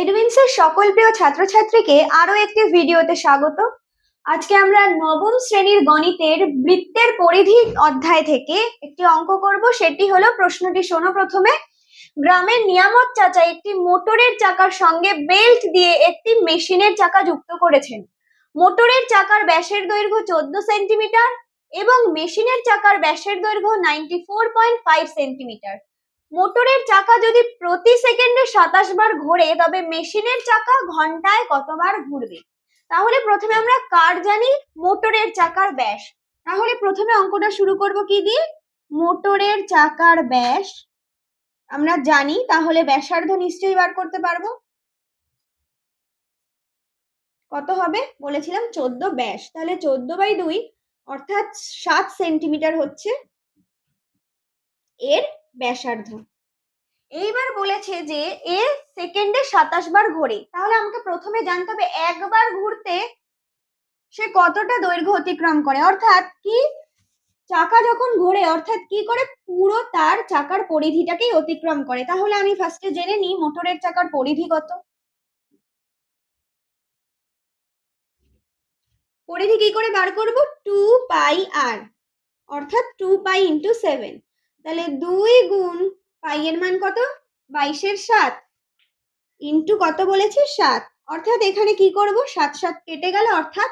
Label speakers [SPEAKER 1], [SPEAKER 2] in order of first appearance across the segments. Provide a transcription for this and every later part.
[SPEAKER 1] এডুইন্সের সকল প্রিয় ছাত্রছাত্রীকে আরও একটি ভিডিওতে স্বাগত। আজকে আমরা নবম শ্রেণির গণিতের বৃত্তের পরিধি অধ্যায় থেকে একটি অঙ্ক করব। সেটি হলো প্রশ্নটি শোনো প্রথমে। গ্রামের নিয়ামত চাচা একটি মোটরের চাকার সঙ্গে বেল্ট দিয়ে একটি মেশিনের চাকা যুক্ত করেছেন। মোটরের চাকার ব্যাসের দৈর্ঘ্য চোদ্দ সেন্টিমিটার এবং মেশিনের চাকার ব্যাসের দৈর্ঘ্য ninety four point five centimetre. মোটরের চাকা যদি প্রতি সেকেন্ডে সাতাশ বার ঘোরে, তবে মেশিনের চাকা ঘন্টায় কতবার ঘুরবে? তাহলে প্রথমে আমরা কার জানি? মোটরের চাকার ব্যাস। তাহলে প্রথমে অঙ্কটা শুরু করব কি দিয়ে? মোটরের চাকার ব্যাস আমরা জানি, তাহলে ব্যাসার্ধ নিশ্চয়ই বার করতে পারব। কত হবে? বলেছিলাম চোদ্দ ব্যাস। তাহলে চোদ্দ বাই দুই, অর্থাৎ সাত সেন্টিমিটার হচ্ছে। এর ব্যাসার্ধ। এইবার বলেছে যে এ সেকেন্ডে সাতাশ বার ঘোরে। তাহলে আমাকে প্রথমে জানতে হবে একবার ঘুরতে সে কতটা দৈর্ঘ্য অতিক্রম করে। অর্থাৎ কি চাকা যখন ঘোরে, অর্থাৎ কি করে পুরো তার চাকার পরিধিটাকেই অতিক্রম করে। তাহলে আমি ফার্স্টে জেনে নিই মোটরের চাকার পরিধি কত। পরিধি কি করে বার করব? টু পাই আর অর্থাৎ টু পাই ইন্টু সেভেন তাহলে দুই গুণ পাই এর মান কত? বাইশের সাত। ইন্টু কত বলেছে? সাত। অর্থাৎ এখানে কি করব? সাত সাত কেটে গেল, অর্থাৎ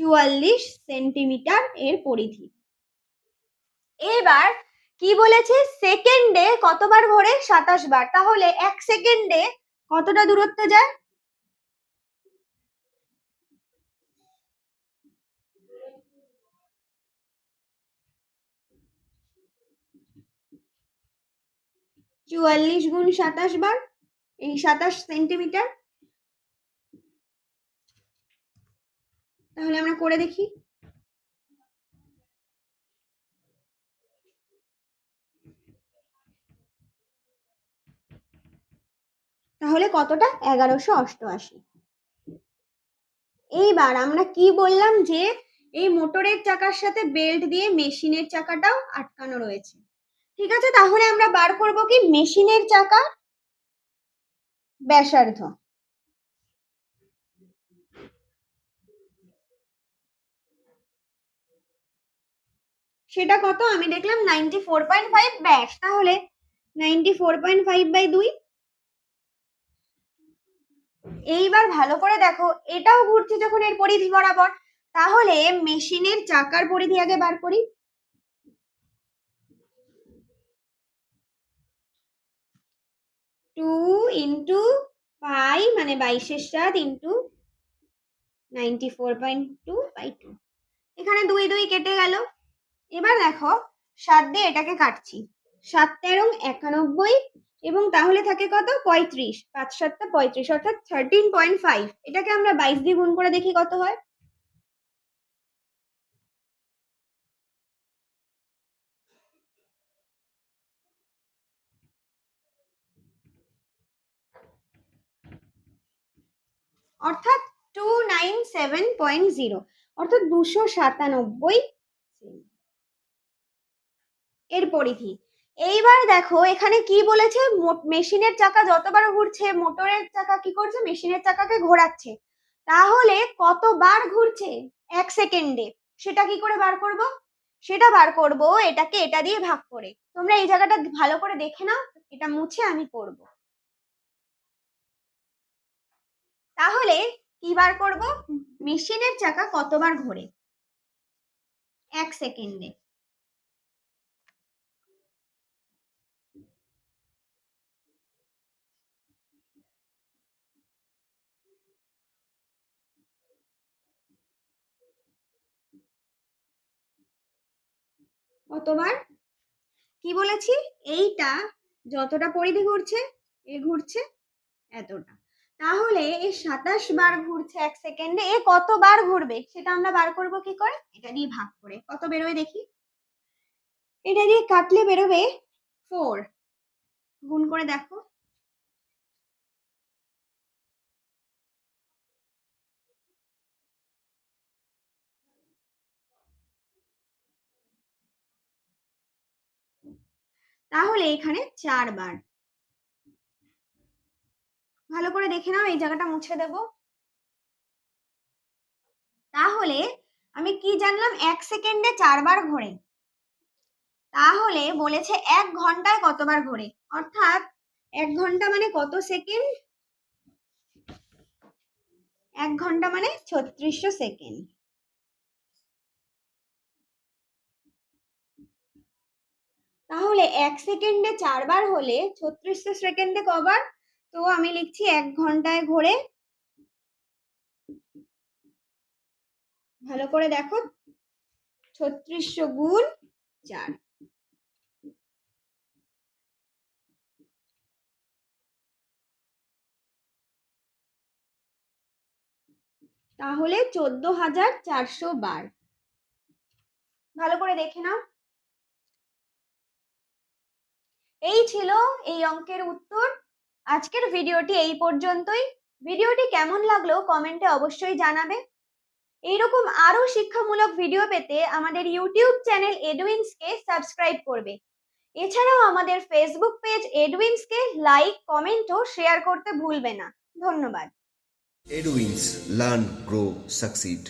[SPEAKER 1] চুয়াল্লিশ সেন্টিমিটার এর পরিধি। এবার কি বলেছে? সেকেন্ডে কতবার ঘোরে সাতাশ বার। তাহলে এক সেকেন্ডে কতটা দূরত্ব যায়? চুয়াল্লিশ গুণ সাতাশ বার, এই সাতাশ সেন্টিমিটার। তাহলে আমরা করে দেখি। তাহলে কতটা? এগারোশো অষ্টআশি। এইবার আমরা কি বললাম যে, এই মোটরের চাকার সাথে বেল্ট দিয়ে মেশিনের চাকাটাও আটকানো রয়েছে। ঠিক আছে? তাহলে আমরা বার করব কি? মেশিনের চাকা? ব্যাসার্ধ। সেটা কত? আমি দেখলাম নাইনটি ফোর পয়েন্ট ফাইভ ব্যাস। তাহলে ninety four point five by দুই। এইবার ভালো করে দেখো, এটাও ঘুরছে যখন এর পরিধি বরাবর। তাহলে মেশিনের চাকার পরিধি আগে বার করি। টু ইন্টু পাই মানে বাইশের সাত into ninety four point two by two এখানে দুই দুই কেটে গেল। এবার দেখো, সাত দিয়ে এটাকে কাটছি। সাত তেরো, একানব্বই এবং তাহলে থাকে কত? পঁয়ত্রিশ। পাঁচ সাতটা পঁয়ত্রিশ, অর্থাৎ থার্টিন পয়েন্ট ফাইভ এটাকে আমরা বাইশ দিয়ে গুণ করে দেখি কত হয়? অর্থাৎ two nine seven point zero অর্থাৎ দুশো সাতানব্বই এর পরিধি, এইবার দেখো এখানে কি বলেছে? মেশিনের চাকা যতবার ঘুরছে, মোটরের চাকা কি করছে? মেশিনের চাকাকে ঘোরাচ্ছে। তাহলে কতবার ঘুরছে? এক সেকেন্ডে। সেটা কি করে বার করব? সেটা বার করব, এটাকে এটা দিয়ে ভাগ করে। তোমরা এই জায়গাটা ভালো করে দেখে নাও, এটা মুছে আমি করব। তাহলে কি বার করব? মেশিনের চাকা কতবার ঘোরে? এক সেকেন্ডে। কতবার? কি বলেছি? এইটা যতটা পরিধি ঘুরছে, এ ঘুরছে, এতটা। তাহলে এই সাতাশ বার ঘুরছে এক সেকেন্ডে এ কতবার ঘুরবে? সেটা আমরা বার করব কি করে? এটা দিয়ে ভাগ করে। কত বেরোয় দেখি? এটা দিয়ে কাটলে বেরোবে ফোর গুণ করে দেখো। তাহলে এখানে চারবার ভালো করে দেখে নাও, এই জায়গাটা মুছে দেব। তাহলে আমি কি জানলাম? এক সেকেন্ডে চারবার ঘোরে। তাহলে বলেছে এক ঘন্টায় কতবার ঘোরে? অর্থাৎ এক ঘণ্টা মানে কত সেকেন্ড? এক ঘণ্টা মানে ছত্রিশশো সেকেন্ড। তাহলে এক সেকেন্ডে চারবার হলে ছত্রিশশো সেকেন্ডে কবার? তো আমি লিখছি এক ঘন্টায় ঘোরে। ভালো করে দেখো। ছত্রিশশো গুণ চার। তাহলে চোদ্দ হাজার চারশো বার। ভালো করে দেখে নাও। এই ছিল এই অঙ্কের উত্তর। আজকের ভিডিওটি এই পর্যন্তই। ভিডিওটি কেমন লাগল কমেন্টে অবশ্যই জানাবে। এইরকম আরও শিক্ষামূলক ভিডিও পেতে আমাদের ইউটিউব চ্যানেল এডুইন্সকে সাবস্ক্রাইব করবে। এছাড়াও আমাদের ফেসবুক পেজ এডুইন্সকে লাইক কমেন্ট ও শেয়ার করতে ভুলবে না। ধন্যবাদ।
[SPEAKER 2] Edwins Learn, Grow, Succeed.